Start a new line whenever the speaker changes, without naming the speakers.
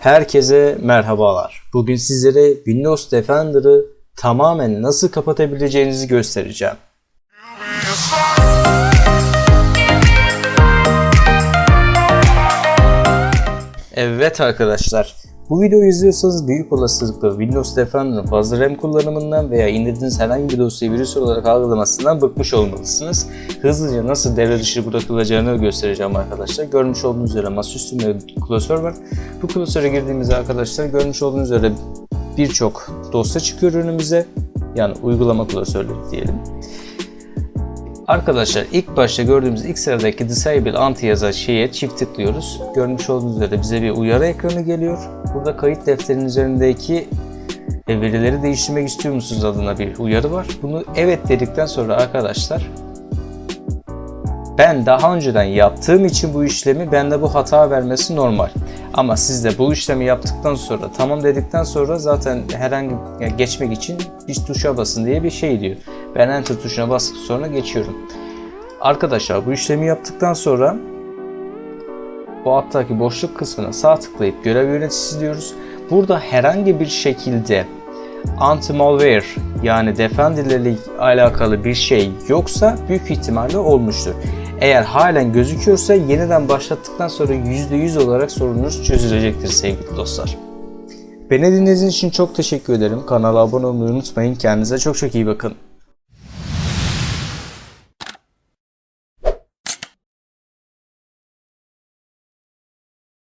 Herkese merhabalar. Bugün sizlere Windows Defender'ı tamamen nasıl kapatabileceğinizi göstereceğim. Evet arkadaşlar. Bu videoyu izliyorsanız büyük olasılıkla Windows Defender'ın fazla RAM kullanımından veya indirdiğiniz herhangi bir dosyayı virüs olarak algılamasından bıkmış olmalısınız. Hızlıca nasıl devre dışı bırakılacağını göstereceğim arkadaşlar. Görmüş olduğunuz üzere masaüstünde klasör var. Bu klasöre girdiğimizde arkadaşlar görmüş olduğunuz üzere birçok dosya çıkıyor önümüze. Yani uygulama klasörleri diyelim. Arkadaşlar ilk başta gördüğümüz ilk sıradaki Disable Anti yazan şeye çift tıklıyoruz. Görmüş olduğunuz üzere bize bir uyarı ekranı geliyor. Burada kayıt defterinin üzerindeki e, verileri değiştirmek istiyor musunuz adına bir uyarı var. Bunu evet dedikten sonra arkadaşlar ben daha önceden yaptığım için bu işlemi bende bu hata vermesi normal. Ama siz de bu işlemi yaptıktan sonra tamam dedikten sonra zaten herhangi yani geçmek için bir tuşa basın diye bir şey diyor. Ben enter tuşuna bastık sonra geçiyorum. Arkadaşlar bu işlemi yaptıktan sonra bu alttaki boşluk kısmına sağ tıklayıp görev yöneticisi diyoruz. Burada herhangi bir şekilde anti-malware yani Defender alakalı bir şey yoksa büyük ihtimalle olmuştur. Eğer halen gözüküyorsa yeniden başlattıktan sonra %100 olarak sorununuz çözülecektir sevgili dostlar. Beni dinlediğiniz için çok teşekkür ederim. Kanala abone olmayı unutmayın. Kendinize çok çok iyi bakın.